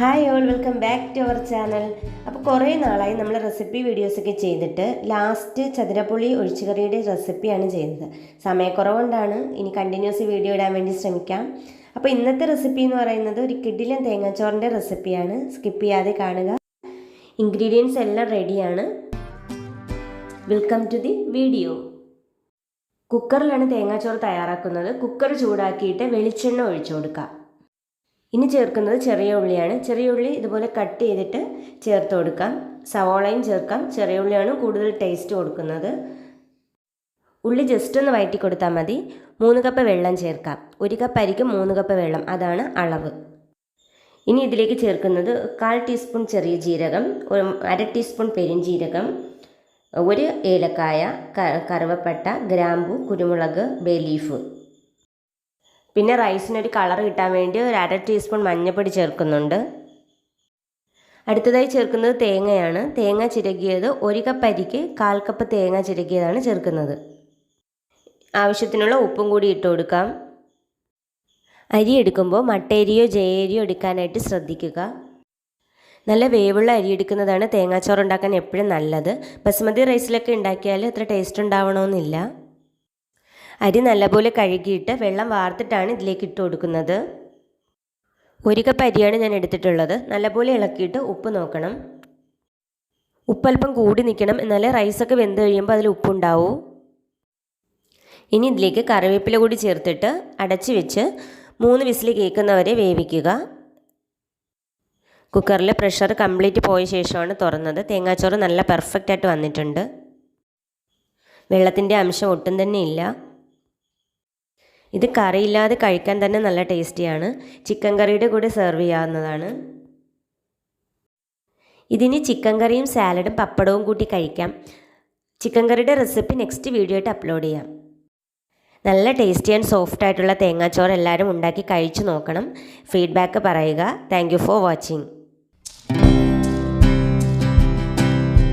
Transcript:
Hi all welcome back to our channel അപ്പോൾ കുറേ നാളായി നമ്മൾ റെസിപ്പി വീഡിയോസൊക്കെ ചെയ്തിട്ട് ലാസ്റ്റ് ചതുരപ്പുളി ഒഴിച്ചുകറിയുടെ റെസിപ്പിയാണ് ചെയ്യുന്നത്. സമയക്കുറവുകൊണ്ടാണ് ഇനി കണ്ടിന്യൂസ് വീഡിയോ ഇടാൻ വേണ്ടി ശ്രമിക്കാം. അപ്പോൾ ഇന്നത്തെ റെസിപ്പി എന്ന് പറയുന്നത് ഒരു കിഡിലൻ തേങ്ങാച്ചോറിന്റെ റെസിപ്പിയാണ് സ്കിപ്പ് ചെയ്യാതെ കാണുക. ഇൻഗ്രീഡിയൻസ് എല്ലാം റെഡിയാണ് വെൽക്കം ടു ദി വീഡിയോ കുക്കറിലാണ് തേങ്ങാച്ചോറ് തയ്യാറാക്കുന്നത്. കുക്കർ ചൂടാക്കിയിട്ട് വെളിച്ചെണ്ണ ഒഴിച്ചു കൊടുക്കുക. ഇനി ചേർക്കുന്നത് ചെറിയ ഉള്ളിയാണ്. ചെറിയ ഉള്ളി ഇതുപോലെ കട്ട് ചെയ്തിട്ട് ചേർത്ത് കൊടുക്കാം. സവോളയും ചേർക്കാം. ചെറിയ ഉള്ളിയാണ് കൂടുതൽ ടേസ്റ്റ് കൊടുക്കുന്നത്. ഉള്ളി ജസ്റ്റ് ഒന്ന് വയറ്റി കൊടുത്താൽ മതി. മൂന്ന് കപ്പ് വെള്ളം ചേർക്കാം. ഒരു കപ്പ് അരിക്ക് മൂന്ന് കപ്പ് വെള്ളം. അതാണ് അളവ്. ഇനി ഇതിലേക്ക് ചേർക്കുന്നത് കാൽ ടീസ്പൂൺ ചെറിയ ജീരകം അര ടീസ്പൂൺ പെരുംജീരകം ഒരു ഏലക്കായ കറുവപ്പട്ട ഗ്രാമ്പു കുരുമുളക് ബേ ലീഫ് പിന്നെ റൈസിനൊരു കളർ കിട്ടാൻ വേണ്ടി ഒരു അര ടീസ്പൂൺ മഞ്ഞൾപ്പൊടി ചേർക്കുന്നുണ്ട്. അടുത്തതായി ചേർക്കുന്നത് തേങ്ങയാണ്. തേങ്ങ ചിരകിയത് ഒരു കപ്പ് അരിക്ക് കാൽ കപ്പ് തേങ്ങ ചിരകിയതാണ് ചേർക്കുന്നത്. ആവശ്യത്തിനുള്ള ഉപ്പും കൂടി ഇട്ട് കൊടുക്കാം. അരി എടുക്കുമ്പോൾ മട്ടേരിയോ ജയേരിയോ എടുക്കാനായിട്ട് ശ്രദ്ധിക്കുക. നല്ല വേവുള്ള അരി എടുക്കുന്നതാണ് തേങ്ങാച്ചോറ് ഉണ്ടാക്കാൻ എപ്പോഴും നല്ലത്. ബസ്മതി റൈസിലൊക്കെ ഉണ്ടാക്കിയാൽ അത്ര ടേസ്റ്റ് ഉണ്ടാവണമെന്നില്ല. അരി നല്ലപോലെ കഴുകിയിട്ട് വെള്ളം വാർത്തിട്ടാണ് ഇതിലേക്ക് ഇട്ട് കൊടുക്കുന്നത്. ഒരു കപ്പ് അരിയാണ് ഞാൻ എടുത്തിട്ടുള്ളത്. നല്ലപോലെ ഇളക്കിയിട്ട് ഉപ്പ് നോക്കണം. ഉപ്പല്പം കൂടി നിൽക്കണം എന്നാലേ റൈസൊക്കെ വെന്ത് കഴിയുമ്പോൾ അതിൽ ഉപ്പുണ്ടാവൂ ഇനി ഇതിലേക്ക് കറിവേപ്പില കൂടി ചേർത്തിട്ട് അടച്ച് വെച്ച് മൂന്ന് വിസിൽ കേൾക്കുന്നവരെ വേവിക്കുക. കുക്കറിൽ പ്രഷർ കംപ്ലീറ്റ് പോയ ശേഷമാണ് തുറന്നത്. തേങ്ങാച്ചോറ് നല്ല പെർഫെക്റ്റ് ആയിട്ട് വന്നിട്ടുണ്ട്. വെള്ളത്തിന്റെ അംശം ഒട്ടും തന്നെ ഇല്ല. ഇത് കറിയില്ലാതെ കഴിക്കാൻ തന്നെ നല്ല ടേസ്റ്റിയാണ്. ചിക്കൻ കറിയുടെ കൂടെ സെർവ് ചെയ്യാവുന്നതാണ്. ഇതിന് ചിക്കൻ കറിയും സാലഡും പപ്പടവും കൂട്ടി കഴിക്കാം. ചിക്കൻ കറിയുടെ റെസിപ്പി നെക്സ്റ്റ് വീഡിയോ ആയിട്ട് അപ്ലോഡ് ചെയ്യാം. നല്ല ടേസ്റ്റി ആൻഡ് സോഫ്റ്റ് ആയിട്ടുള്ള തേങ്ങാച്ചോറ് എല്ലാവരും ഉണ്ടാക്കി കഴിച്ചു നോക്കണം. ഫീഡ്ബാക്ക് പറയുക. Thank for watching